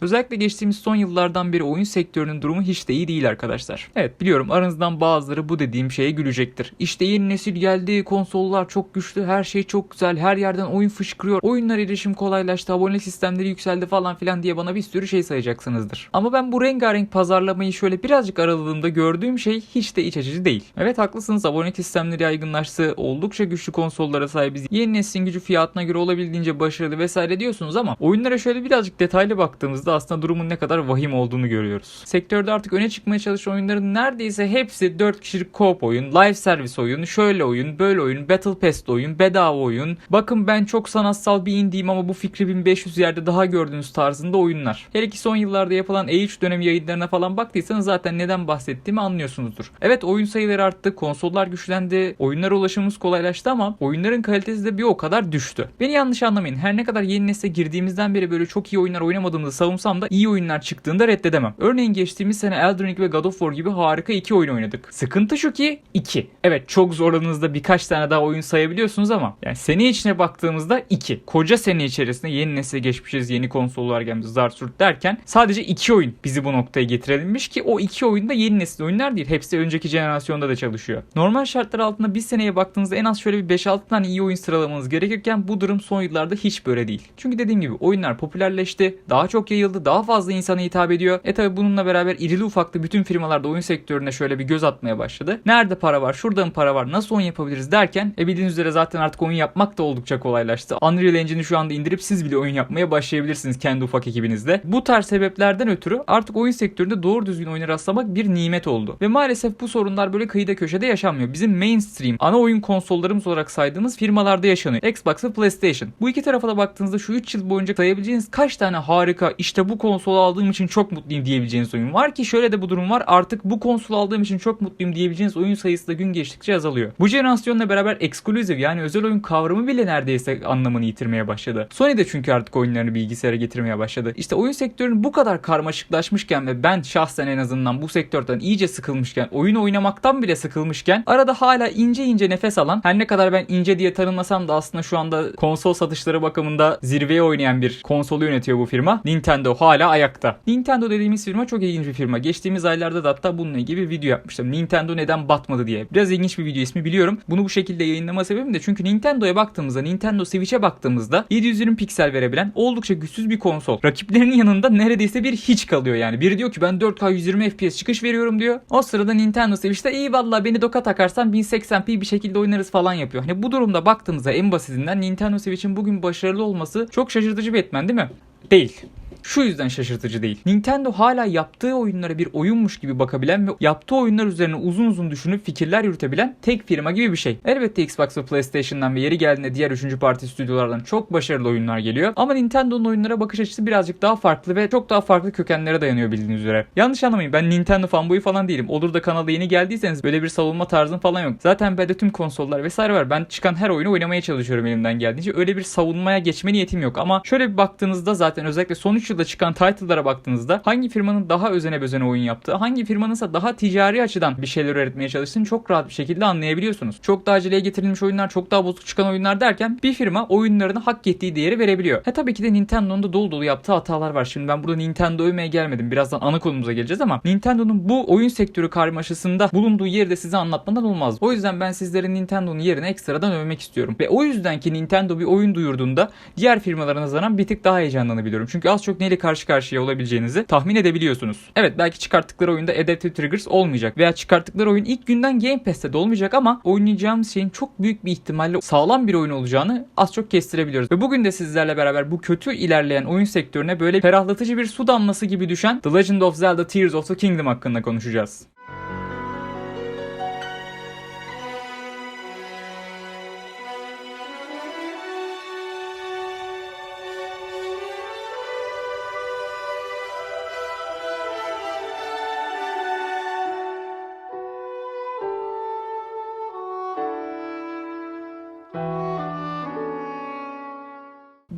Özellikle geçtiğimiz son yıllardan beri oyun sektörünün durumu hiç de iyi değil arkadaşlar. Evet biliyorum aranızdan bazıları bu dediğim şeye gülecektir. İşte yeni nesil geldi, konsollar çok güçlü, her şey çok güzel, her yerden oyun fışkırıyor, oyunlar erişim kolaylaştı, abone sistemleri yükseldi falan filan diye bana bir sürü şey sayacaksınızdır. Ama ben bu rengarenk pazarlamayı şöyle birazcık araladığımda gördüğüm şey hiç de iç açıcı değil. Evet haklısınız abone sistemleri yaygınlaştı, oldukça güçlü konsollara sahibiz, yeni neslin gücü fiyatına göre olabildiğince başarılı vesaire diyorsunuz ama oyunlara şöyle birazcık detaylı baktığımızda aslında durumun ne kadar vahim olduğunu görüyoruz. Sektörde artık öne çıkmaya çalışan oyunların neredeyse hepsi 4 kişilik co-op oyun, live service oyun, şöyle oyun, böyle oyun, battle pass'li oyun, bedava oyun. Bakın ben çok sanatsal bir indiyim ama bu fikri 1500 yerde daha gördüğünüz tarzında oyunlar. Hele ki son yıllarda yapılan E3 dönemi yayınlarına falan baktıysanız zaten neden bahsettiğimi anlıyorsunuzdur. Evet oyun sayıları arttı, konsollar güçlendi, oyunlara ulaşımımız kolaylaştı ama oyunların kalitesi de bir o kadar düştü. Beni yanlış anlamayın. Her ne kadar yeni nesle girdiğimizden beri böyle çok iyi oyunlar oynamadığımızı savunsam da iyi oyunlar çıktığında reddedemem. Örneğin geçtiğimiz sene Elden Ring ve God of War gibi harika iki oyun oynadık. Sıkıntı şu ki 2. Evet çok zorladığınızda birkaç tane daha oyun sayabiliyorsunuz ama yani sene içine baktığımızda 2. Koca sene içerisinde yeni nesle geçmişiz, yeni konsollar gelmiş, zar surt derken sadece 2 oyun bizi bu noktaya getirebilmiş ki o 2 oyun da yeni nesil oyunlar değil. Hepsi önceki jenerasyonda da çalışıyor. Normal şartlar altında bir seneye baktığınızda en az şöyle bir 5-6 tane iyi oyun sıralamanız gerekirken bu durum son yıllarda hiç böyle değil. Çünkü dediğim gibi oyunlar popülerleşti, daha çok yayıldı, daha fazla insana hitap ediyor. E tabi bununla beraber irili ufaklı bütün firmalar da oyun sektörüne şöyle bir göz atmaya başladı. Nerede para var, şurada mı para var, nasıl oyun yapabiliriz derken e bildiğiniz üzere zaten artık oyun yapmak da oldukça kolaylaştı. Unreal Engine'i şu anda indirip siz bile oyun yapmaya başlayabilirsiniz kendi ufak ekibinizde. Bu tarz sebeplerden ötürü artık oyun sektöründe doğru düzgün oyuna rastlamak bir nimet oldu. Ve maalesef bu sorunlar böyle kıyıda köşede yaşanmıyor. Bizim mainstream ana oyun konsollarımız olarak saydığımız firmalarda yaşanıyor. Xbox ve PlayStation. Bu iki tarafa da baktığınızda şu 3 yıl boyunca sayabileceğiniz kaç tane harika işte bu konsolu aldığım için çok mutluyum diyebileceğiniz oyun var ki şöyle de bu durum var. Artık bu konsolu aldığım için çok mutluyum diyebileceğiniz oyun sayısı da gün geçtikçe azalıyor. Bu jenerasyonla beraber exclusive yani özel oyun kavramı bile neredeyse anlamını yitirmeye başladı. Sony de çünkü artık oyunlarını bilgisayara getirmeye başladı. İşte oyun sektörünün bu kadar karmaşıklaşmışken ve ben şahsen en azından bu sektörden iyice sıkılmışken, oyun oynamaktan bile sıkılmışken arada hala ince ince nefes alan her ne kadar ben ince diye tanımlasam da aslında şu anda konsol satışları bakımında zirveye oynayan bir konsolu yönetiyor bu firma. Nintendo hala ayakta. Nintendo dediğimiz firma çok ilginç bir firma. Geçtiğimiz aylarda da hatta bununla ilgili bir video yapmıştım. Nintendo neden batmadı diye. Biraz ilginç bir video ismi biliyorum. Bunu bu şekilde yayınlama sebebim de çünkü Nintendo'ya baktığımızda, Nintendo Switch'e baktığımızda 720 piksel verebilen oldukça güçsüz bir konsol. Rakiplerinin yanında neredeyse bir hiç kalıyor yani. Biri diyor ki ben 4K 120 FPS çıkış veriyorum diyor. O sırada Nintendo Switch'te iyi valla beni doka takarsan 1080p bir şekilde oynarız falan yapıyor. Hani bu durumda baktığımızda en basitinden Nintendo Switch'in bugün başarılı olması çok şaşırtıcı bir etmen değil mi? Değil. Şu yüzden şaşırtıcı değil. Nintendo hala yaptığı oyunlara bir oyunmuş gibi bakabilen ve yaptığı oyunlar üzerine uzun uzun düşünüp fikirler yürütebilen tek firma gibi bir şey. Elbette Xbox ve PlayStation'dan ve yeri geldiğinde diğer 3. parti stüdyolardan çok başarılı oyunlar geliyor. Ama Nintendo'nun oyunlara bakış açısı birazcık daha farklı ve çok daha farklı kökenlere dayanıyor bildiğiniz üzere. Yanlış anlamayın ben Nintendo fanboyu falan değilim. Olur da kanala yeni geldiyseniz böyle bir savunma tarzım falan yok. Zaten bende tüm konsollar vesaire var. Ben çıkan her oyunu oynamaya çalışıyorum elimden geldiğince. Öyle bir savunmaya geçme niyetim yok. Ama şöyle bir baktığınızda zaten özellikle son 3 yılda çıkan title'lara baktığınızda hangi firmanın daha özene bezene oyun yaptığı, hangi firmanınsa daha ticari açıdan bir şeyler üretmeye çalıştığını çok rahat bir şekilde anlayabiliyorsunuz. Çok daha aceleye getirilmiş oyunlar, çok daha bozuk çıkan oyunlar derken bir firma oyunlarına hak ettiği değeri verebiliyor. He tabii ki de Nintendo'nun da dolu dolu yaptığı hatalar var. Şimdi ben burada Nintendo övmeye gelmedim. Birazdan ana konumuza geleceğiz ama Nintendo'nun bu oyun sektörü karmaşasında bulunduğu yeri de size anlatmadan olmaz. O yüzden ben sizlerin Nintendo'nun yerine ekstradan övmek istiyorum. Ve o yüzden ki Nintendo bir oyun duyurduğunda diğer firmalara nazaran bir tık daha heyecanlanabiliyorum. Çünkü az çok neyle karşı karşıya olabileceğinizi tahmin edebiliyorsunuz. Evet belki çıkarttıkları oyunda Adaptive Triggers olmayacak veya çıkarttıkları oyun ilk günden Game Pass'te de olmayacak ama oynayacağımız şeyin çok büyük bir ihtimalle sağlam bir oyun olacağını az çok kestirebiliyoruz. Ve bugün de sizlerle beraber bu kötü ilerleyen oyun sektörüne böyle ferahlatıcı bir su damlası gibi düşen The Legend of Zelda Tears of the Kingdom hakkında konuşacağız.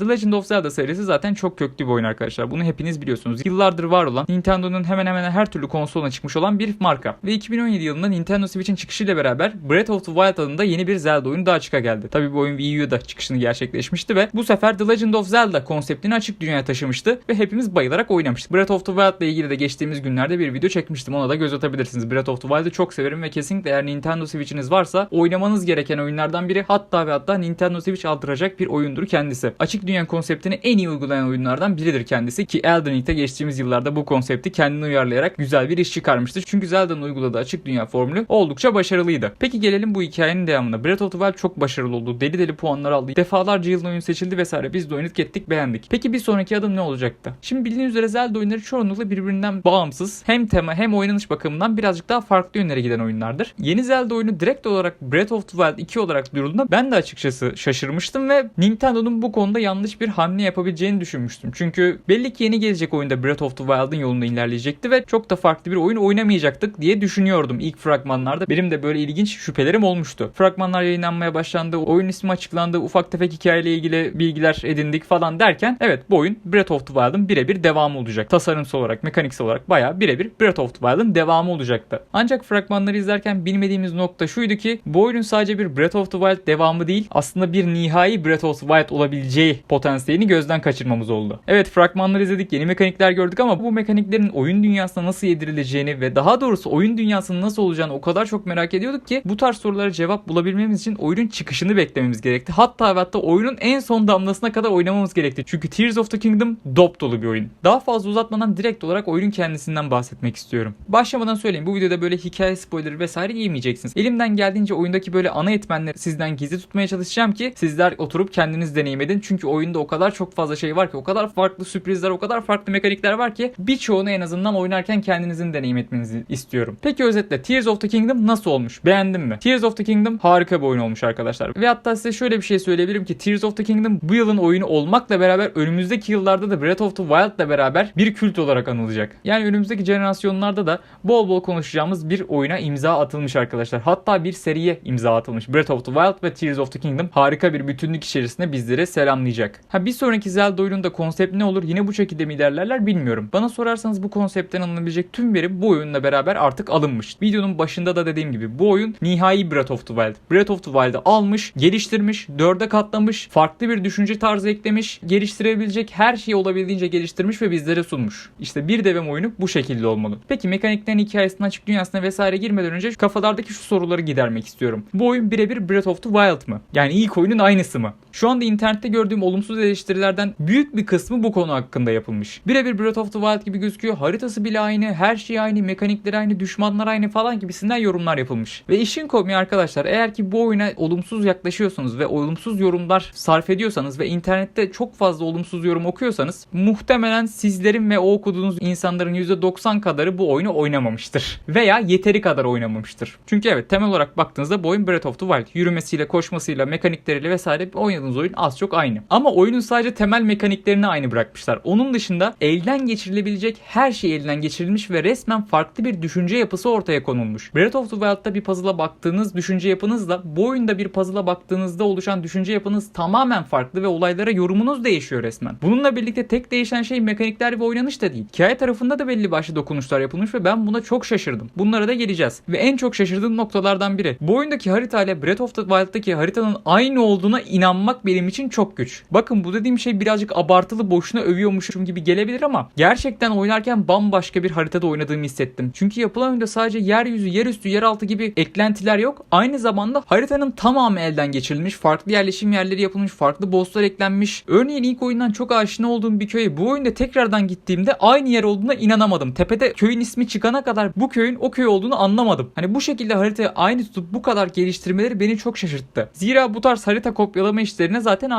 Legend of Zelda serisi zaten çok köklü bir oyun arkadaşlar. Bunu hepiniz biliyorsunuz. Yıllardır var olan Nintendo'nun hemen hemen her türlü konsoluna çıkmış olan bir marka. Ve 2017 yılında Nintendo Switch'in çıkışıyla beraber Breath of the Wild adında yeni bir Zelda oyunu daha çıka geldi. Tabii bu oyun Wii U'da çıkışını gerçekleşmişti ve bu sefer The Legend of Zelda konseptini açık dünyaya taşımıştı ve hepimiz bayılarak oynamıştık. Breath of the Wild ile ilgili de geçtiğimiz günlerde bir video çekmiştim. Ona da göz atabilirsiniz. Breath of the Wild'ı çok severim ve kesinlikle eğer Nintendo Switch'iniz varsa oynamanız gereken oyunlardan biri hatta ve hatta Nintendo Switch aldıracak bir oyundur kendisi. Açık dünya konseptini en iyi uygulayan oyunlardan biridir kendisi ki Elden Ring'de geçtiğimiz yıllarda bu konsepti kendine uyarlayarak güzel bir iş çıkarmıştı. Çünkü Zelda'nın uyguladığı açık dünya formülü oldukça başarılıydı. Peki gelelim bu hikayenin devamına. Breath of the Wild çok başarılı oldu. Deli deli puanlar aldı. Defalarca yılın oyunu seçildi vesaire. Biz de oyunu tükettik beğendik. Peki bir sonraki adım ne olacaktı? Şimdi bildiğiniz üzere Zelda oyunları çoğunlukla birbirinden bağımsız. Hem tema hem oynanış bakımından birazcık daha farklı yönlere giden oyunlardır. Yeni Zelda oyunu direkt olarak Breath of the Wild 2 olarak duyurulduğunda ben de açıkçası şaşırmıştım ve Nintendo'nun bu konuda yanlış bir hamle yapabileceğini düşünmüştüm. Çünkü belli ki yeni gelecek oyunda Breath of the Wild'ın yolunda ilerleyecekti ve çok da farklı bir oyun oynamayacaktık diye düşünüyordum ilk fragmanlarda. Benim de böyle ilginç şüphelerim olmuştu. Fragmanlar yayınlanmaya başlandı, oyun ismi açıklandı, ufak tefek hikayeyle ilgili bilgiler edindik falan derken evet bu oyun Breath of the Wild'ın birebir devamı olacak. Tasarımsal olarak, mekaniksel olarak bayağı birebir Breath of the Wild'ın devamı olacaktı. Ancak fragmanları izlerken bilmediğimiz nokta şuydu ki bu oyunun sadece bir Breath of the Wild devamı değil aslında bir nihai Breath of the Wild olabileceği potansiyelini gözden kaçırmamız oldu. Evet fragmanları izledik, yeni mekanikler gördük ama bu mekaniklerin oyun dünyasına nasıl yedirileceğini ve daha doğrusu oyun dünyasının nasıl olacağını o kadar çok merak ediyorduk ki bu tarz sorulara cevap bulabilmemiz için oyunun çıkışını beklememiz gerekti. Hatta ve hatta oyunun en son damlasına kadar oynamamız gerekti. Çünkü Tears of the Kingdom dop dolu bir oyun. Daha fazla uzatmadan direkt olarak oyunun kendisinden bahsetmek istiyorum. Başlamadan söyleyeyim bu videoda böyle hikaye spoileri vesaire yemeyeceksiniz. Elimden geldiğince oyundaki böyle ana etmenleri sizden gizli tutmaya çalışacağım ki sizler oturup kendiniz deneyim edin. Çünkü oyunda o kadar çok fazla şey var ki o kadar farklı sürprizler o kadar farklı mekanikler var ki birçoğunu en azından oynarken kendinizin deneyim etmenizi istiyorum. Peki özetle Tears of the Kingdom nasıl olmuş? Beğendin mi? Tears of the Kingdom harika bir oyun olmuş arkadaşlar. Ve hatta size şöyle bir şey söyleyebilirim ki Tears of the Kingdom bu yılın oyunu olmakla beraber önümüzdeki yıllarda da Breath of the Wild'la beraber bir kült olarak anılacak. Yani önümüzdeki jenerasyonlarda da bol bol konuşacağımız bir oyuna imza atılmış arkadaşlar. Hatta bir seriye imza atılmış. Breath of the Wild ve Tears of the Kingdom harika bir bütünlük içerisinde bizlere selamlayacak. Ha bir sonraki Zelda oyununda konsept ne olur? Yine bu şekilde mi ilerlerler bilmiyorum. Bana sorarsanız bu konseptten alınabilecek tüm veri bu oyunla beraber artık alınmış. Videonun başında da dediğim gibi bu oyun nihai Breath of the Wild. Breath of the Wild'ı almış, geliştirmiş, dörde katlamış, farklı bir düşünce tarzı eklemiş, geliştirebilecek her şeyi olabildiğince geliştirmiş ve bizlere sunmuş. İşte bir devem oyunu bu şekilde olmalı. Peki mekaniklerin hikayesine açık dünyasına vesaire girmeden önce kafalardaki şu soruları gidermek istiyorum. Bu oyun birebir Breath of the Wild mı? Yani ilk oyunun aynısı mı? Şu anda internette gördüğüm olumsuz eleştirilerden büyük bir kısmı bu konu hakkında yapılmış. Birebir Breath of the Wild gibi gözüküyor. Haritası bile aynı, her şey aynı, mekanikleri aynı, düşmanlar aynı falan gibisinden yorumlar yapılmış. Ve işin komiği arkadaşlar eğer ki bu oyuna olumsuz yaklaşıyorsanız ve olumsuz yorumlar sarf ediyorsanız ve internette çok fazla olumsuz yorum okuyorsanız muhtemelen sizlerin ve o okuduğunuz insanların %90 kadarı bu oyunu oynamamıştır. Veya yeteri kadar oynamamıştır. Çünkü evet temel olarak baktığınızda bu oyun Breath of the Wild. Yürümesiyle, koşmasıyla, mekanikleriyle vesaire oynadığınız oyun az çok aynı. Ama oyunun sadece temel mekaniklerini aynı bırakmışlar. Onun dışında elden geçirilebilecek her şey elden geçirilmiş ve resmen farklı bir düşünce yapısı ortaya konulmuş. Breath of the Wild'da bir puzzle'a baktığınız düşünce yapınızla bu oyunda bir puzzle'a baktığınızda oluşan düşünce yapınız tamamen farklı ve olaylara yorumunuz değişiyor resmen. Bununla birlikte tek değişen şey mekanikler ve oynanış da değil. Hikaye tarafında da belli başlı dokunuşlar yapılmış ve ben buna çok şaşırdım. Bunlara da geleceğiz. Ve en çok şaşırdığım noktalardan biri. Bu oyundaki harita ile Breath of the Wild'daki haritanın aynı olduğuna inanmak benim için çok güç. Bakın bu dediğim şey birazcık abartılı boşuna övüyormuşum gibi gelebilir ama gerçekten oynarken bambaşka bir haritada oynadığımı hissettim. Çünkü yapılan oyunda sadece yeryüzü, yerüstü, yeraltı gibi eklentiler yok. Aynı zamanda haritanın tamamı elden geçirilmiş. Farklı yerleşim yerleri yapılmış. Farklı bosslar eklenmiş. Örneğin ilk oyundan çok aşina olduğum bir köye bu oyunda tekrardan gittiğimde aynı yer olduğuna inanamadım. Tepede köyün ismi çıkana kadar bu köyün o köy olduğunu anlamadım. Hani bu şekilde haritayı aynı tutup bu kadar geliştirmeleri beni çok şaşırttı. Zira bu tarz harita kopyalama işlerine zaten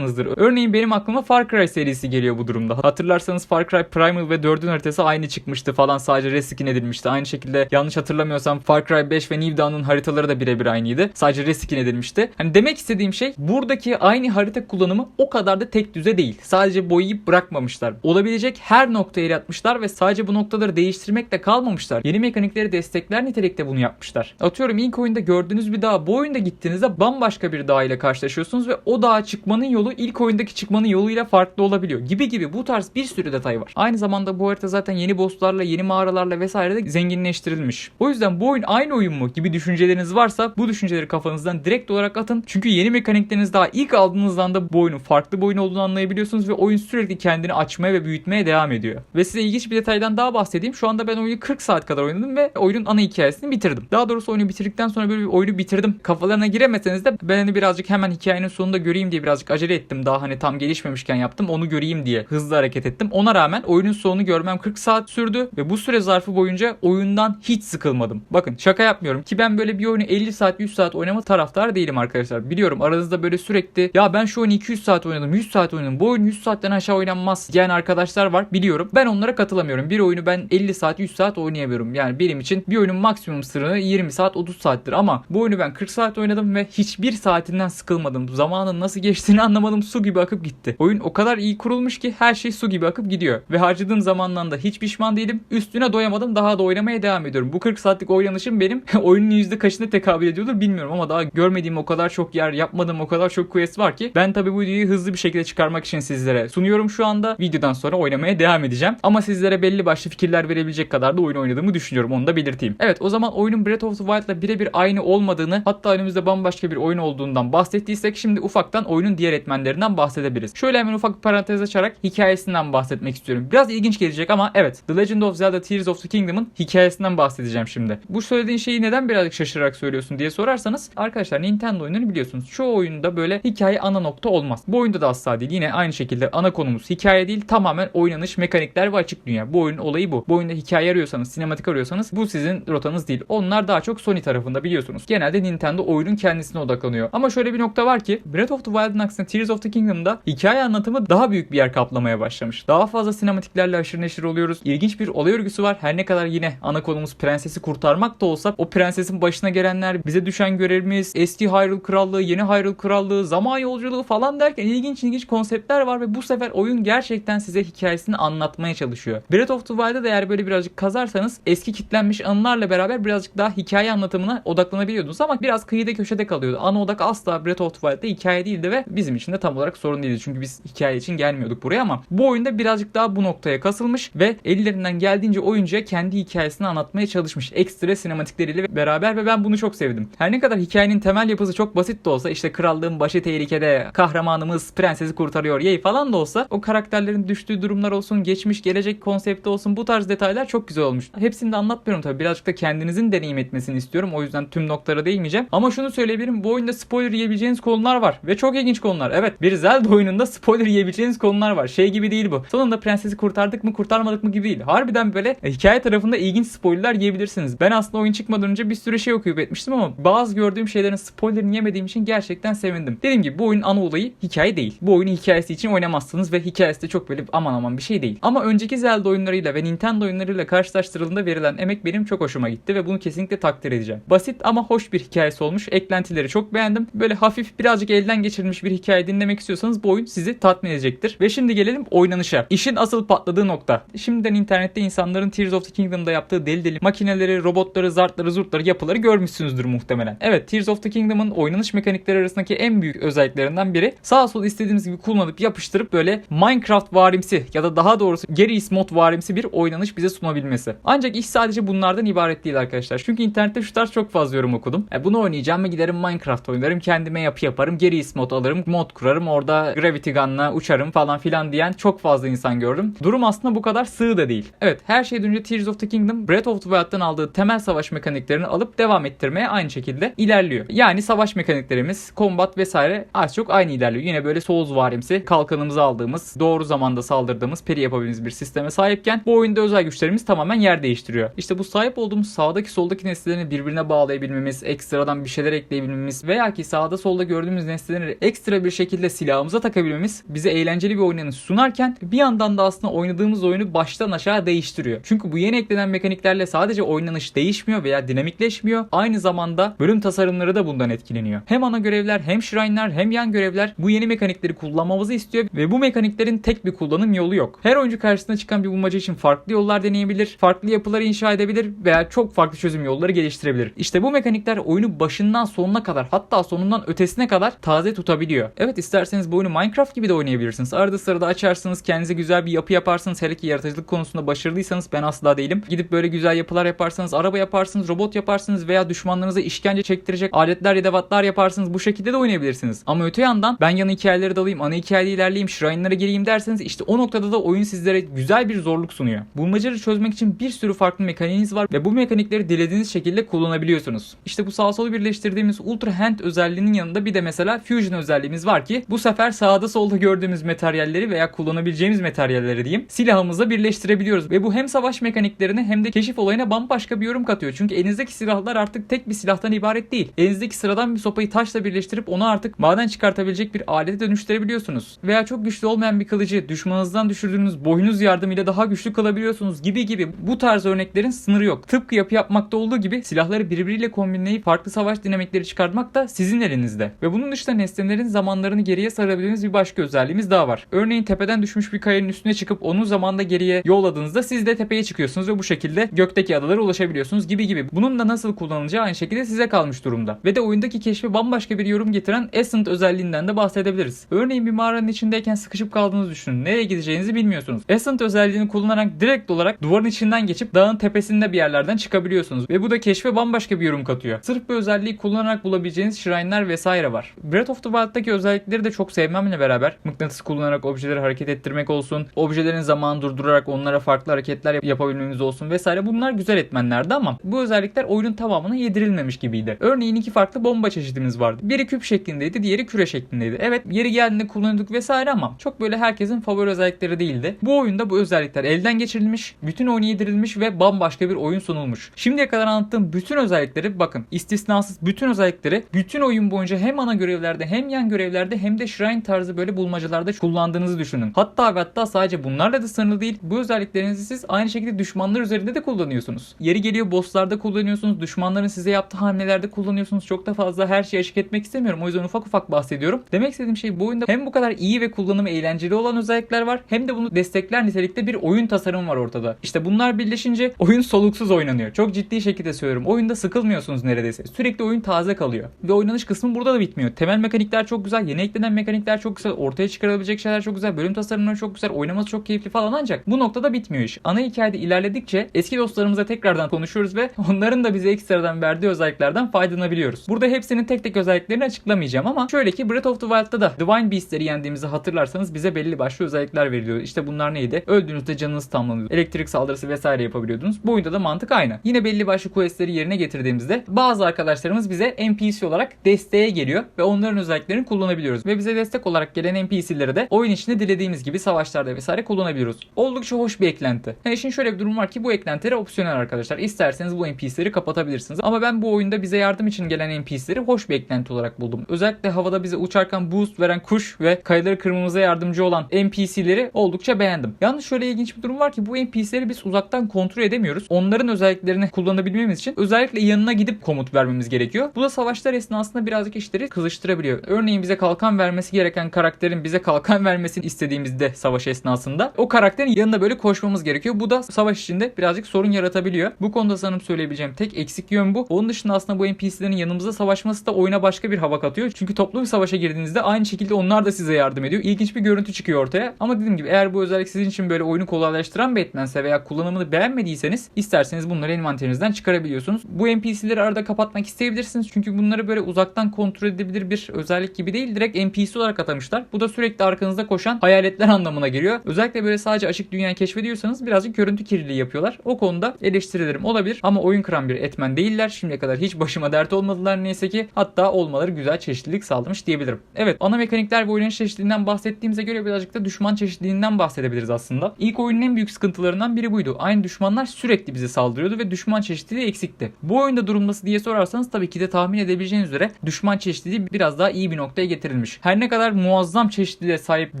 aşinasınızdır. Örneğin benim aklıma Far Cry serisi geliyor bu durumda. Hatırlarsanız Far Cry Primal ve 4'ün haritası aynı çıkmıştı falan sadece reskin edilmişti. Aynı şekilde yanlış hatırlamıyorsam Far Cry 5 ve New Dawn'un haritaları da birebir aynıydı. Sadece reskin edilmişti. Hani demek istediğim şey buradaki aynı harita kullanımı o kadar da tek düze değil. Sadece boyayıp bırakmamışlar. Olabilecek her noktayı yaratmışlar ve sadece bu noktaları değiştirmekle kalmamışlar. Yeni mekanikleri destekler nitelikte bunu yapmışlar. Atıyorum ilk oyunda gördüğünüz bir dağ bu oyunda gittiğinizde bambaşka bir dağ ile karşılaşıyorsunuz ve o dağa çıkmanın yolu ilk oyundaki çıkmanın yoluyla farklı olabiliyor. Gibi gibi bu tarz bir sürü detay var. Aynı zamanda bu harita zaten yeni bosslarla, yeni mağaralarla vesaire de zenginleştirilmiş. O yüzden bu oyun aynı oyun mu gibi düşünceleriniz varsa bu düşünceleri kafanızdan direkt olarak atın. Çünkü yeni mekanikleriniz daha ilk aldığınız anda bu oyunun farklı bir oyun olduğunu anlayabiliyorsunuz ve oyun sürekli kendini açmaya ve büyütmeye devam ediyor. Ve size ilginç bir detaydan daha bahsedeyim. Şu anda ben oyunu 40 saat kadar oynadım ve oyunun ana hikayesini bitirdim. Daha doğrusu oyunu bitirdikten sonra böyle bir oyunu bitirdim. Kafalarına giremeseniz de ben hani birazcık hemen hikayenin sonunda göreyim diye birazcık acele ettim. Daha hani tam gelişmemişken yaptım. Onu göreyim diye hızlı hareket ettim. Ona rağmen oyunun sonunu görmem 40 saat sürdü ve bu süre zarfı boyunca oyundan hiç sıkılmadım. Bakın şaka yapmıyorum ki ben böyle bir oyunu 50 saat 100 saat oynama taraftar değilim arkadaşlar. Biliyorum aranızda böyle sürekli ya ben şu oyunu 200 saat oynadım 100 saat oynadım. Bu oyun 100 saatten aşağı oynanmaz diyen arkadaşlar var biliyorum. Ben onlara katılamıyorum. Bir oyunu ben 50 saat 100 saat oynayamıyorum. Yani benim için bir oyunun maksimum sınırı 20 saat 30 saattir ama bu oyunu ben 40 saat oynadım ve hiçbir saatinden sıkılmadım. Zamanın nasıl geçtiğini anlamadım. Su gibi akıp gitti. Oyun o kadar iyi kurulmuş ki her şey su gibi akıp gidiyor. Ve harcadığım zamandan da hiç pişman değilim. Üstüne doyamadım. Daha da oynamaya devam ediyorum. Bu 40 saatlik oynanışım benim oyunun yüzde kaçına tekabül ediyordur bilmiyorum ama daha görmediğim o kadar çok yer, yapmadığım o kadar çok quest var ki ben tabii bu videoyu hızlı bir şekilde çıkarmak için sizlere sunuyorum şu anda. Videodan sonra oynamaya devam edeceğim. Ama sizlere belli başlı fikirler verebilecek kadar da oyun oynadığımı düşünüyorum. Onu da belirteyim. Evet o zaman oyunun Breath of the Wild'la birebir aynı olmadığını hatta önümüzde bambaşka bir oyun olduğundan bahsettiysek şimdi ufaktan oyunun diğer etmenlerinden bahsedebiliriz. Şöyle hemen ufak bir parantez açarak hikayesinden bahsetmek istiyorum. Biraz ilginç gelecek ama evet The Legend of Zelda Tears of the Kingdom'ın hikayesinden bahsedeceğim şimdi. Bu söylediğin şeyi neden birazcık şaşırarak söylüyorsun diye sorarsanız arkadaşlar Nintendo oyunlarını biliyorsunuz. Çoğu oyunda böyle hikaye ana nokta olmaz. Bu oyunda da asla değil. Yine aynı şekilde ana konumuz hikaye değil tamamen oynanış, mekanikler ve açık dünya. Bu oyunun olayı bu. Bu oyunda hikaye arıyorsanız, sinematik arıyorsanız bu sizin rotanız değil. Onlar daha çok Sony tarafında biliyorsunuz. Genelde Nintendo oyunun kendisine odaklanıyor. Ama şöyle bir nokta var ki Breath of the Wild'ın aksine Tears of the Kingdom'da hikaye anlatımı daha büyük bir yer kaplamaya başlamış. Daha fazla sinematiklerle aşırı neşir oluyoruz. İlginç bir olay örgüsü var. Her ne kadar yine ana konumuz prensesi kurtarmak da olsa o prensesin başına gelenler, bize düşen görevimiz, eski Hyrule Krallığı, yeni Hyrule Krallığı, zaman yolculuğu falan derken ilginç ilginç konseptler var ve bu sefer oyun gerçekten size hikayesini anlatmaya çalışıyor. Breath of the Wild'da da eğer böyle birazcık kazarsanız eski kitlenmiş anılarla beraber birazcık daha hikaye anlatımına odaklanabiliyordunuz ama biraz kıyıda köşede kalıyordu. Ana odak asla Breath of the Wild'da hikaye değildi ve bizim için de tam olarak sorun değildi. Çünkü biz hikaye için gelmiyorduk buraya ama bu oyunda birazcık daha bu noktaya kasılmış ve ellerinden geldiğince oyuncuya kendi hikayesini anlatmaya çalışmış. Ekstra sinematikleriyle beraber ve ben bunu çok sevdim. Her ne kadar hikayenin temel yapısı çok basit de olsa işte krallığın başı tehlikede, kahramanımız prensesi kurtarıyor yey falan da olsa o karakterlerin düştüğü durumlar olsun, geçmiş gelecek konsepti olsun bu tarz detaylar çok güzel olmuş. Hepsini de anlatmıyorum tabii. Birazcık da kendinizin deneyim etmesini istiyorum. O yüzden tüm noktalara değinmeyeceğim. Ama şunu söyleyebilirim. Bu oyunda spoiler yiyebileceğiniz konular var. Ve çok ilginç konular. Evet bir Zelda oyununda spoiler yiyebileceğiniz konular var. Şey gibi değil bu. Sonunda prensesi kurtardık mı kurtarmadık mı gibi değil. Harbiden böyle e, hikaye tarafında ilginç spoilerler yiyebilirsiniz. Ben aslında oyun çıkmadan önce bir sürü şey okuyup etmiştim ama bazı gördüğüm şeylerin spoilerini yemediğim için gerçekten sevindim. Dediğim gibi bu oyunun ana olayı hikaye değil. Bu oyunu hikayesi için oynamazsınız ve hikayesi de çok böyle aman aman bir şey değil. Ama önceki Zelda oyunlarıyla ve Nintendo oyunlarıyla karşılaştırıldığında verilen emek benim çok hoşuma gitti ve bunu kesinlikle takdir edeceğim. Basit ama hoş bir hikayesi olmuş. Eklentileri çok beğendim. Böyle hafif birazcık elden geçirilmiş bir hikaye dinlemek istiyorsanız bu oyun sizi tatmin edecektir. Ve şimdi gelelim oynanışa. İşin asıl patladığı nokta. Şimdiden internette insanların Tears of the Kingdom'da yaptığı deli deli makineleri, robotları, zartları, zurtları, yapıları görmüşsünüzdür muhtemelen. Evet Tears of the Kingdom'ın oynanış mekanikleri arasındaki en büyük özelliklerinden biri sağ sol istediğimiz gibi kullanıp yapıştırıp böyle Minecraft varimsi ya da daha doğrusu Garry's mod varimsi bir oynanış bize sunabilmesi. Ancak iş sadece bunlardan ibaret değil arkadaşlar. Çünkü internette şu tarz çok fazla yorum okudum. E bunu oynayacağım mı giderim Minecraft oynarım kendime yapı yaparım Garry's mod alırım mod kurarım orada Gravity Gun'la uçarım falan filan diyen çok fazla insan gördüm. Durum aslında bu kadar sığ da değil. Evet her şeyden önce Tears of the Kingdom Breath of the Wild'dan aldığı temel savaş mekaniklerini alıp devam ettirmeye aynı şekilde ilerliyor. Yani savaş mekaniklerimiz, kombat vesaire az çok aynı ilerliyor. Yine böyle Souls varimsi kalkanımızı aldığımız, doğru zamanda saldırdığımız, peri yapabildiğimiz bir sisteme sahipken bu oyunda özel güçlerimiz tamamen yer değiştiriyor. İşte bu sahip olduğumuz sağdaki soldaki nesnelerini birbirine bağlayabilmemiz, ekstradan bir şeyler ekleyebilmemiz veya ki sağda solda gördüğümüz nesneleri ekstra bir şekilde silahımıza takabilmemiz bize eğlenceli bir oynanış sunarken bir yandan da aslında oynadığımız oyunu baştan aşağı değiştiriyor. Çünkü bu yeni eklenen mekaniklerle sadece oynanış değişmiyor veya dinamikleşmiyor. Aynı zamanda bölüm tasarımları da bundan etkileniyor. Hem ana görevler hem shrine'lar hem yan görevler bu yeni mekanikleri kullanmamızı istiyor ve bu mekaniklerin tek bir kullanım yolu yok. Her oyuncu karşısına çıkan bir bulmaca için farklı yollar deneyebilir, farklı yapıları inşa edebilir veya çok farklı çözüm yolları geliştirebilir. İşte bu mekanikler oyunu başından sonuna kadar hatta sonundan ötesine kadar taze tutabiliyor. Evet İsterseniz bu oyunu Minecraft gibi de oynayabilirsiniz. Arada sırada açarsınız, kendinize güzel bir yapı yaparsınız. Hele ki yaratıcılık konusunda başarılıysanız ben asla değilim. Gidip böyle güzel yapılar yaparsanız, araba yaparsınız, robot yaparsınız veya düşmanlarınıza işkence çektirecek aletler ya da vatlar yaparsınız. Bu şekilde de oynayabilirsiniz. Ama öte yandan ben yan hikayeleri dalayım, ana hikayede ilerleyeyim, shrine'lara gireyim derseniz işte o noktada da oyun sizlere güzel bir zorluk sunuyor. Bulmacaları çözmek için bir sürü farklı mekaniğiniz var ve bu mekanikleri dilediğiniz şekilde kullanabiliyorsunuz. İşte bu sağ solu birleştirdiğimiz Ultra Hand özelliğinin yanında bir de mesela Fusion özelliğimiz var ki bu sefer sağda solda gördüğümüz materyalleri veya kullanabileceğimiz materyalleri diyeyim silahımızla birleştirebiliyoruz. Ve bu hem savaş mekaniklerine hem de keşif olayına bambaşka bir yorum katıyor. Çünkü elinizdeki silahlar artık tek bir silahtan ibaret değil. Elinizdeki sıradan bir sopayı taşla birleştirip onu artık maden çıkartabilecek bir alete dönüştürebiliyorsunuz. Veya çok güçlü olmayan bir kılıcı düşmanınızdan düşürdüğünüz boynuz yardımıyla daha güçlü kılabiliyorsunuz gibi gibi bu tarz örneklerin sınırı yok. Tıpkı yapı yapmakta olduğu gibi silahları birbiriyle kombinleyip farklı savaş dinamikleri çıkartmak da sizin elinizde. Ve bunun dışında nesnelerin zamanlarını geriye sarabildiğiniz bir başka özelliğimiz daha var. Örneğin tepeden düşmüş bir kayanın üstüne çıkıp onu zamanda geriye yolladığınızda siz de tepeye çıkıyorsunuz ve bu şekilde gökteki adalara ulaşabiliyorsunuz gibi gibi. Bunun da nasıl kullanılacağı aynı şekilde size kalmış durumda. Ve de oyundaki keşfe bambaşka bir yorum getiren Ascent özelliğinden de bahsedebiliriz. Örneğin bir mağaranın içindeyken sıkışıp kaldığınızı düşünün. Nereye gideceğinizi bilmiyorsunuz. Ascent özelliğini kullanarak direkt olarak duvarın içinden geçip dağın tepesinde bir yerlerden çıkabiliyorsunuz. Ve bu da keşfe bambaşka bir yorum katıyor. Sırf bu özelliği kullanarak bulabileceğiniz shrine'lar vesaire var. Breath of the Wild'daki özellikleri de çok sevmemle beraber mıknatıs kullanarak objeleri hareket ettirmek olsun, objelerin zamanı durdurarak onlara farklı hareketler yap- yapabilmemiz olsun vesaire bunlar güzel etmenlerdi ama bu özellikler oyunun tamamına yedirilmemiş gibiydi. Örneğin iki farklı bomba çeşidimiz vardı. Biri küp şeklindeydi, diğeri küre şeklindeydi. Evet yeri geldiğinde kullanıyorduk vesaire ama çok böyle herkesin favori özellikleri değildi. Bu oyunda bu özellikler elden geçirilmiş, bütün oyunu yedirilmiş ve bambaşka bir oyun sunulmuş. Şimdiye kadar anlattığım bütün özellikleri bakın istisnasız bütün özellikleri bütün oyun boyunca hem ana görevlerde hem yan görevlerde hem de shrine tarzı böyle bulmacalarda kullandığınızı düşünün. Hatta ve hatta sadece bunlarla da sınırlı değil. Bu özelliklerinizi siz aynı şekilde düşmanlar üzerinde de kullanıyorsunuz. Yeri geliyor bosslarda kullanıyorsunuz. Düşmanların size yaptığı hamlelerde kullanıyorsunuz. Çok da fazla her şeyi açık etmek istemiyorum. O yüzden ufak ufak bahsediyorum. Demek istediğim şey bu oyunda hem bu kadar iyi ve kullanımı eğlenceli olan özellikler var hem de bunu destekler nitelikte bir oyun tasarımı var ortada. İşte bunlar birleşince oyun soluksuz oynanıyor. Çok ciddi şekilde söylüyorum. Oyunda sıkılmıyorsunuz neredeyse. Sürekli oyun taze kalıyor. Ve oynanış kısmı burada da bitmiyor. Temel mekanikler çok güzel. Yeni eklenen mekanikler çok güzel. Ortaya çıkarılabilecek şeyler çok güzel. Bölüm tasarımları çok güzel. Oynaması çok keyifli falan ancak bu noktada bitmiyor iş. Ana hikayede ilerledikçe eski dostlarımızla tekrardan konuşuyoruz ve onların da bize ekstradan verdiği özelliklerden faydalanabiliyoruz. Burada hepsinin tek tek özelliklerini açıklamayacağım ama şöyle ki Breath of the Wild'da da Divine Beast'leri yendiğimizi hatırlarsanız bize belli başlı özellikler veriliyor. İşte bunlar neydi? Öldüğünüzde canınız tamlanıyordu. Elektrik saldırısı vesaire yapabiliyordunuz. Bu oyunda da mantık aynı. Yine belli başlı questleri yerine getirdiğimizde bazı arkadaşlarımız bize NPC olarak desteğe geliyor ve onların özelliklerini kullanabiliyoruz. Ve bize destek olarak gelen NPC'leri de oyun içinde dilediğimiz gibi savaşlarda vesaire kullanabiliyoruz. Oldukça hoş bir eklenti. Yani şimdi şöyle bir durum var ki bu eklentileri opsiyonel arkadaşlar. İsterseniz bu NPC'leri kapatabilirsiniz. Ama ben bu oyunda bize yardım için gelen NPC'leri hoş bir eklenti olarak buldum. Özellikle havada bize uçarken boost veren kuş ve kayaları kırmamıza yardımcı olan NPC'leri oldukça beğendim. Yalnız şöyle ilginç bir durum var ki bu NPC'leri biz uzaktan kontrol edemiyoruz. Onların özelliklerini kullanabilmemiz için özellikle yanına gidip komut vermemiz gerekiyor. Bu da savaşlar esnasında birazcık işleri kızıştırabiliyor. Örneğin bize kalkan vermesi gereken karakterin bize kalkan vermesini istediğimizde savaş esnasında o karakterin yanına böyle koşmamız gerekiyor. Bu da savaş içinde birazcık sorun yaratabiliyor. Bu konuda sanırım söyleyebileceğim tek eksik yön bu. Onun dışında aslında bu NPC'lerin yanımızda savaşması da oyuna başka bir hava katıyor. Çünkü toplu bir savaşa girdiğinizde aynı şekilde onlar da size yardım ediyor. İlginç bir görüntü çıkıyor ortaya. Ama dediğim gibi eğer bu özellik sizin için böyle oyunu kolaylaştıran bir etmense veya kullanımını beğenmediyseniz isterseniz bunları envanterinizden çıkarabiliyorsunuz. Bu NPC'leri arada kapatmak isteyebilirsiniz. Çünkü bunları böyle uzaktan kontrol edebilir bir özellik gibi değil. Direkt NPC olarak atamışlar. Bu da sürekli arkanızda koşan hayaletler anlamına geliyor. Özellikle böyle sadece açık dünyayı keşfediyorsanız birazcık görüntü kirliliği yapıyorlar. O konuda eleştirilerim olabilir. Ama oyun kıran bir etmen değiller. Şimdiye kadar hiç başıma dert olmadılar neyse ki. Hatta olmaları güzel çeşitlilik sağlamış diyebilirim. Evet ana mekanikler ve oyunun çeşitliliğinden bahsettiğimize göre birazcık da düşman çeşitliliğinden bahsedebiliriz aslında. İlk oyunun en büyük sıkıntılarından biri buydu. Aynı düşmanlar sürekli bize saldırıyordu ve düşman çeşitliliği eksikti. Bu oyunda durum nasıl diye sorarsanız tabii ki de tahmin edebileceğiniz üzere düşman çeşitliliği biraz daha iyi bir noktaya getirilmiş. Her ne kadar muazzam çeşitliliğe sahip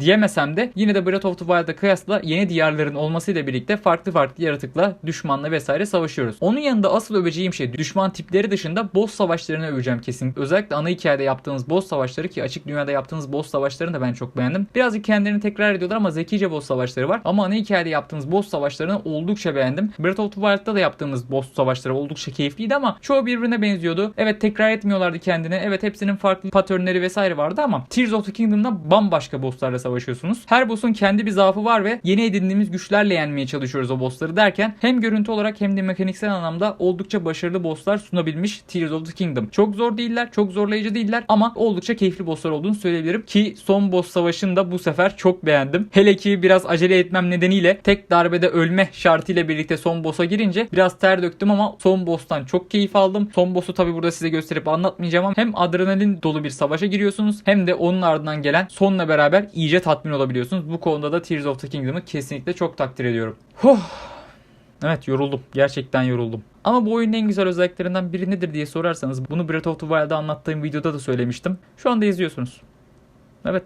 diyemesem de yine de Breath of the Wild'a kıyasla yeni diyarların olmasıyla birlikte farklı farklı yaratıkla düşmanla vesaire savaşıyoruz. Onun yanında asıl öveceğim şey düşman tipleri dışında boss savaşlarını öveceğim kesinlikle. Özellikle ana hikayede yaptığınız boss savaşları ki açık dünyada yaptığınız boss savaşlarını da ben çok beğendim. Birazcık kendilerini tekrar ediyorlar ama zekice boss savaşları var. Ama ana hikayede yaptığımız boss savaşlarını oldukça beğendim. Breath of the Wild'da da yaptığımız boss savaşları oldukça keyifliydi ama çoğu birbirine benziyordu. Evet tekrar etmiyorlardı kendini. Evet hepsinin farklı paternleri vesaire vardı ama. Tears of the Kingdom'da bambaşka bosslarla savaşıyorsunuz. Her boss'un kendi bir zaafı var ve yeni edindiğimiz güçlerle yenmeye çalışıyoruz o bossları derken hem görüntü olarak hem de mekaniksel anlamda oldukça başarılı bosslar sunabilmiş Tears of the Kingdom. Çok zor değiller, çok zorlayıcı değiller ama oldukça keyifli bosslar olduğunu söyleyebilirim ki son boss savaşını da bu sefer çok beğendim. Hele ki biraz acele etmem nedeniyle tek darbede ölme şartıyla birlikte son boss'a girince biraz ter döktüm ama son boss'tan çok keyif aldım. Son boss'u tabi burada size gösterip anlatmayacağım ama hem adrenalin dolu bir savaşa giriyorsunuz hem de onun ardından gelen sonla beraber iyice tatmin olabiliyorsunuz. Bu konuda da Tears of the Kingdom'ı kesinlikle çok takdir ediyorum. Huh. Evet yoruldum. Gerçekten yoruldum. Ama bu oyunun en güzel özelliklerinden biri nedir diye sorarsanız bunu Breath of the Wild'da anlattığım videoda da söylemiştim. Şu anda izliyorsunuz. Evet.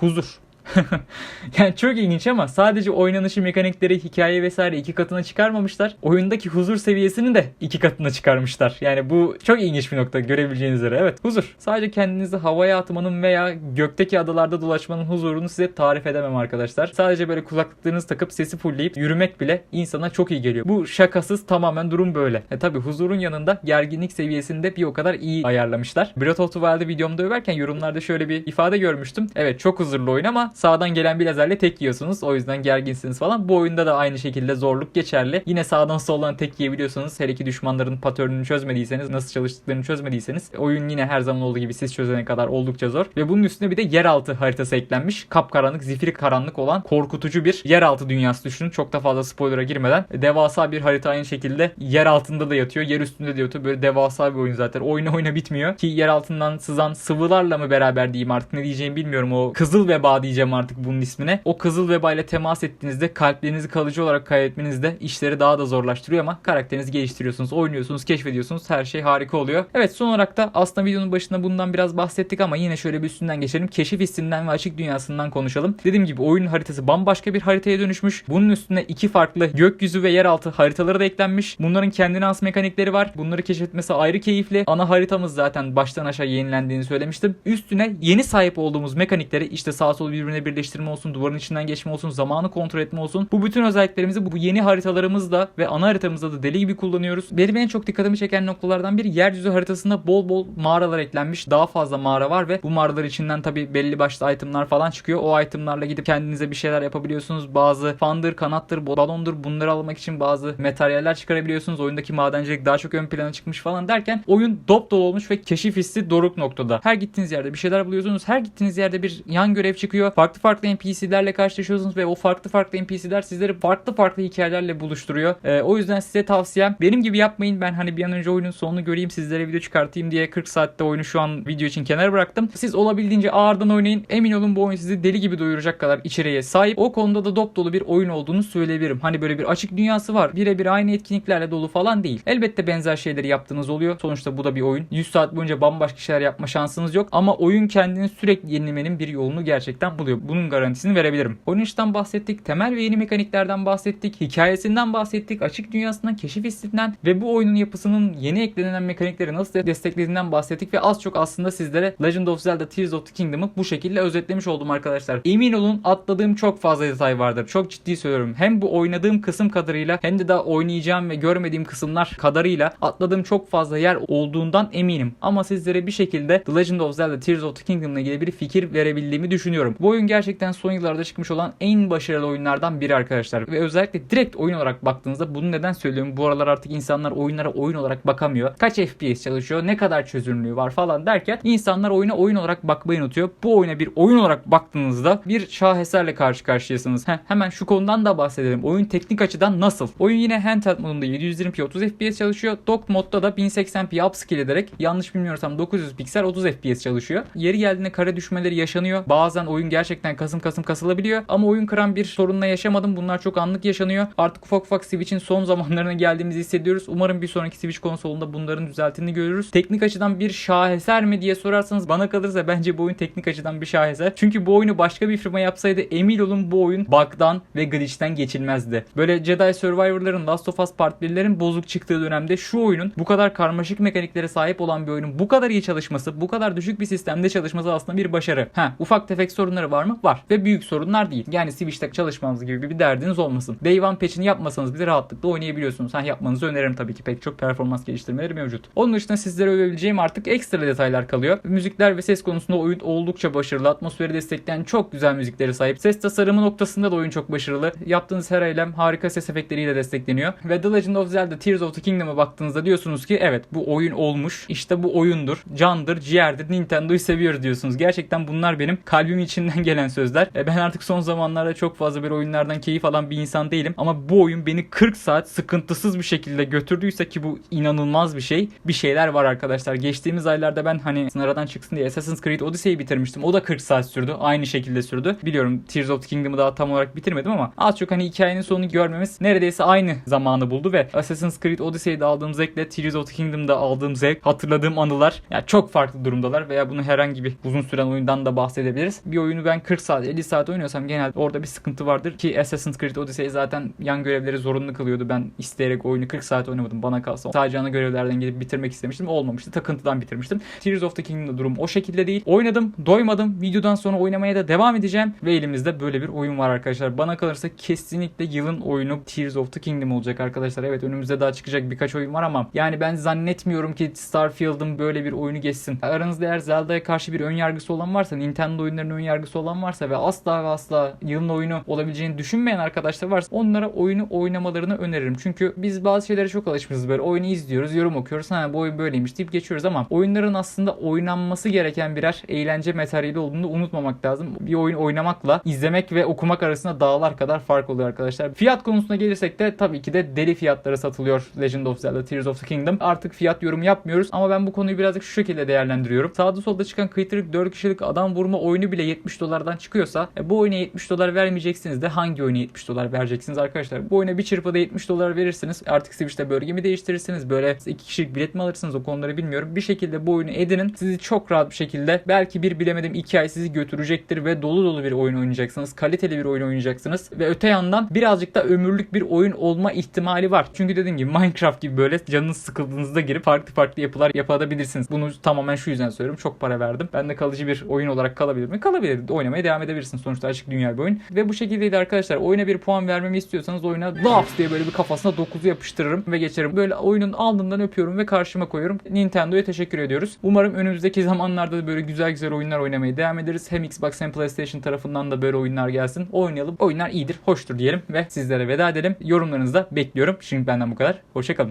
Huzur. yani çok ilginç ama sadece oynanışı, mekanikleri, hikaye vesaire iki katına çıkarmamışlar. Oyundaki huzur seviyesini de iki katına çıkarmışlar. Yani bu çok ilginç bir nokta görebileceğiniz üzere. Evet huzur. Sadece kendinizi havaya atmanın veya gökteki adalarda dolaşmanın huzurunu size tarif edemem arkadaşlar. Sadece böyle kulaklıklarınızı takıp sesi fullleyip yürümek bile insana çok iyi geliyor. Bu şakasız tamamen durum böyle. E tabi huzurun yanında gerginlik seviyesinde bir o kadar iyi ayarlamışlar. Breath of the Wild'ı videomda överken yorumlarda şöyle bir ifade görmüştüm. Evet çok huzurlu oyun ama sağdan gelen bir lazerle tek yiyorsunuz. O yüzden gerginsiniz falan. Bu oyunda da aynı şekilde zorluk geçerli. Yine sağdan soldan tek yiyebiliyorsunuz. Hele ki düşmanların paternini çözmediyseniz, nasıl çalıştıklarını çözmediyseniz oyun yine her zaman olduğu gibi siz çözene kadar oldukça zor. Ve bunun üstüne bir de yeraltı haritası eklenmiş. Kapkaranlık, zifiri karanlık olan korkutucu bir yeraltı dünyası düşünün. Çok da fazla spoiler'a girmeden. Devasa bir harita aynı şekilde yer altında da yatıyor, yer üstünde de yatıyor. Böyle devasa bir oyun zaten. Oyna oyna bitmiyor. Ki yer altından sızan sıvılarla mı beraber diyeyim artık ne diyeceğimi bilmiyorum. O kızıl veba diyeceğim artık bunun ismine. O kızıl veba ile temas ettiğinizde kalplerinizi kalıcı olarak kaybetmenizde işleri daha da zorlaştırıyor ama karakterinizi geliştiriyorsunuz, oynuyorsunuz, keşfediyorsunuz. Her şey harika oluyor. Evet son olarak da aslında videonun başında bundan biraz bahsettik ama yine şöyle bir üstünden geçelim. Keşif hissinden ve açık dünyasından konuşalım. Dediğim gibi oyunun haritası bambaşka bir haritaya dönüşmüş. Bunun üstüne iki farklı gökyüzü ve yeraltı haritaları da eklenmiş. Bunların kendine has mekanikleri var. Bunları keşfetmesi ayrı keyifli. Ana haritamız zaten baştan aşağı yenilendiğini söylemiştim. Üstüne yeni sahip olduğumuz mekanikleri işte sağ sol birbirine birleştirme olsun, duvarın içinden geçme olsun, zamanı kontrol etme olsun. Bu bütün özelliklerimizi bu yeni haritalarımızda ve ana haritamızda da deli gibi kullanıyoruz. Benim en çok dikkatimi çeken noktalardan biri yeryüzü haritasında bol bol mağaralar eklenmiş. Daha fazla mağara var ve bu mağaralar içinden tabi belli başlı itemlar falan çıkıyor. O itemlarla gidip kendinize bir şeyler yapabiliyorsunuz. Bazı fandır, kanattır, balondur bunları almak için bazı materyaller çıkarabiliyorsunuz. Oyundaki madencilik daha çok ön plana çıkmış falan derken oyun dop dolu olmuş ve keşif hissi doruk noktada. Her gittiğiniz yerde bir şeyler buluyorsunuz. Her gittiğiniz yerde bir yan görev çıkıyor. Farklı farklı NPC'lerle karşılaşıyorsunuz ve o farklı farklı NPC'ler sizleri farklı farklı hikayelerle buluşturuyor. Ee, o yüzden size tavsiyem benim gibi yapmayın. Ben hani bir an önce oyunun sonunu göreyim sizlere video çıkartayım diye 40 saatte oyunu şu an video için kenara bıraktım. Siz olabildiğince ağırdan oynayın. Emin olun bu oyun sizi deli gibi doyuracak kadar içeriye sahip. O konuda da dop dolu bir oyun olduğunu söyleyebilirim. Hani böyle bir açık dünyası var. Birebir aynı etkinliklerle dolu falan değil. Elbette benzer şeyleri yaptığınız oluyor. Sonuçta bu da bir oyun. 100 saat boyunca bambaşka şeyler yapma şansınız yok. Ama oyun kendini sürekli yenilemenin bir yolunu gerçekten buluyor. Bunun garantisini verebilirim. Oynayıştan bahsettik. Temel ve yeni mekaniklerden bahsettik. Hikayesinden bahsettik. Açık dünyasından, keşif hissinden ve bu oyunun yapısının yeni eklenen mekanikleri nasıl desteklediğinden bahsettik ve az çok aslında sizlere Legend of Zelda Tears of the Kingdom'ı bu şekilde özetlemiş oldum arkadaşlar. Emin olun atladığım çok fazla detay vardır. Çok ciddi söylüyorum. Hem bu oynadığım kısım kadarıyla hem de daha oynayacağım ve görmediğim kısımlar kadarıyla atladığım çok fazla yer olduğundan eminim. Ama sizlere bir şekilde The Legend of Zelda Tears of the Kingdom ile ilgili bir fikir verebildiğimi düşünüyorum. Bu oyun gerçekten son yıllarda çıkmış olan en başarılı oyunlardan biri arkadaşlar. Ve özellikle direkt oyun olarak baktığınızda bunu neden söylüyorum? Bu aralar artık insanlar oyunlara oyun olarak bakamıyor. Kaç FPS çalışıyor? Ne kadar çözünürlüğü var falan derken insanlar oyuna oyun olarak bakmayı unutuyor. Bu oyuna bir oyun olarak baktığınızda bir şaheserle karşı karşıyasınız. Heh, hemen şu konudan da bahsedelim. Oyun teknik açıdan nasıl? Oyun yine handheld modunda 720p 30 FPS çalışıyor. Dock modda da 1080p upscale ederek yanlış bilmiyorsam 900 piksel 30 FPS çalışıyor. Yeri geldiğinde kare düşmeleri yaşanıyor. Bazen oyun gerçekten kasım kasım kasılabiliyor ama oyun kıran bir sorunla yaşamadım. Bunlar çok anlık yaşanıyor. Artık ufak ufak Switch'in son zamanlarına geldiğimizi hissediyoruz. Umarım bir sonraki Switch konsolunda bunların düzeltiğini görürüz. Teknik açıdan bir şaheser mi diye sorarsanız bana kalırsa bence bu oyun teknik açıdan bir şaheser. Çünkü bu oyunu başka bir firma yapsaydı emin olun bu oyun bug'dan ve glitch'ten geçilmezdi. Böyle Jedi Survivor'ların Last of Us Part 1'lerin bozuk çıktığı dönemde şu oyunun bu kadar karmaşık mekaniklere sahip olan bir oyunun bu kadar iyi çalışması, bu kadar düşük bir sistemde çalışması aslında bir başarı. Ha, ufak tefek sorunları var var mı? Var. Ve büyük sorunlar değil. Yani Switch'te çalışmanız gibi bir derdiniz olmasın. Day One patch'ini yapmasanız bile rahatlıkla oynayabiliyorsunuz. Ha yapmanızı öneririm tabii ki. Pek çok performans geliştirmeleri mevcut. Onun dışında sizlere övebileceğim artık ekstra detaylar kalıyor. Müzikler ve ses konusunda oyun oldukça başarılı. Atmosferi destekleyen çok güzel müziklere sahip. Ses tasarımı noktasında da oyun çok başarılı. Yaptığınız her eylem harika ses efektleriyle destekleniyor. Ve The Legend of Zelda Tears of the Kingdom'a baktığınızda diyorsunuz ki evet bu oyun olmuş. İşte bu oyundur. Candır, ciğerdir. Nintendo'yu seviyoruz diyorsunuz. Gerçekten bunlar benim kalbimin içinden gelen sözler. E ben artık son zamanlarda çok fazla bir oyunlardan keyif alan bir insan değilim. Ama bu oyun beni 40 saat sıkıntısız bir şekilde götürdüyse ki bu inanılmaz bir şey. Bir şeyler var arkadaşlar. Geçtiğimiz aylarda ben hani sınırdan çıksın diye Assassin's Creed Odyssey'i bitirmiştim. O da 40 saat sürdü. Aynı şekilde sürdü. Biliyorum Tears of the Kingdom'ı daha tam olarak bitirmedim ama az çok hani hikayenin sonunu görmemiz neredeyse aynı zamanı buldu ve Assassin's Creed Odyssey'de aldığım zevkle Tears of the Kingdom'da aldığım zevk, hatırladığım anılar ya çok farklı durumdalar veya bunu herhangi bir uzun süren oyundan da bahsedebiliriz. Bir oyunu ben 40 saat 50 saat oynuyorsam genelde orada bir sıkıntı vardır ki Assassin's Creed Odyssey zaten yan görevleri zorunlu kılıyordu. Ben isteyerek oyunu 40 saat oynamadım bana kalsa. Sadece ana görevlerden gelip bitirmek istemiştim. Olmamıştı. Takıntıdan bitirmiştim. Tears of the Kingdom'da durum o şekilde değil. Oynadım, doymadım. Videodan sonra oynamaya da devam edeceğim ve elimizde böyle bir oyun var arkadaşlar. Bana kalırsa kesinlikle yılın oyunu Tears of the Kingdom olacak arkadaşlar. Evet önümüzde daha çıkacak birkaç oyun var ama yani ben zannetmiyorum ki Starfield'ın böyle bir oyunu geçsin. Aranızda eğer Zelda'ya karşı bir ön yargısı olan varsa, Nintendo oyunlarının ön yargısı olan varsa ve asla ve asla yılın oyunu olabileceğini düşünmeyen arkadaşlar varsa onlara oyunu oynamalarını öneririm. Çünkü biz bazı şeylere çok alışmışız böyle. Oyunu izliyoruz, yorum okuyoruz. Ha bu oyun böyleymiş deyip geçiyoruz ama oyunların aslında oynanması gereken birer eğlence materyali olduğunu unutmamak lazım. Bir oyun oynamakla izlemek ve okumak arasında dağlar kadar fark oluyor arkadaşlar. Fiyat konusuna gelirsek de tabii ki de deli fiyatlara satılıyor Legend of Zelda Tears of the Kingdom. Artık fiyat yorumu yapmıyoruz ama ben bu konuyu birazcık şu şekilde değerlendiriyorum. Sağda solda çıkan kıytırık 4 kişilik adam vurma oyunu bile 70 dolardan çıkıyorsa e, bu oyuna 70 dolar vermeyeceksiniz de hangi oyuna 70 dolar vereceksiniz arkadaşlar? Bu oyuna bir çırpıda 70 dolar verirsiniz. Artık Switch'te bölge mi değiştirirsiniz? Böyle 2 kişilik bilet mi alırsınız? O konuları bilmiyorum. Bir şekilde bu oyunu edinin. Sizi çok rahat bir şekilde belki bir bilemedim 2 ay sizi götürecektir ve dolu dolu bir oyun oynayacaksınız. Kaliteli bir oyun oynayacaksınız. Ve öte yandan birazcık da ömürlük bir oyun olma ihtimali var. Çünkü dediğim gibi Minecraft gibi böyle canınız sıkıldığınızda girip farklı farklı yapılar yapabilirsiniz. Bunu tamamen şu yüzden söylüyorum. Çok para verdim. Ben de kalıcı bir oyun olarak kalabilir mi? Kalabilir. Oynamaya devam edebilirsiniz. Sonuçta açık dünya bir oyun. Ve bu şekildeydi arkadaşlar. Oyuna bir puan vermemi istiyorsanız oyuna laps diye böyle bir kafasına 9'u yapıştırırım ve geçerim. Böyle oyunun alnından öpüyorum ve karşıma koyuyorum. Nintendo'ya teşekkür ediyoruz. Umarım önümüzdeki zamanlarda da böyle güzel güzel oyunlar oynamaya devam ederiz. Hem Xbox hem PlayStation tarafından da böyle oyunlar gelsin. Oynayalım. Oyunlar iyidir, hoştur diyelim ve sizlere veda edelim. Yorumlarınızı da bekliyorum. Şimdi benden bu kadar. Hoşçakalın.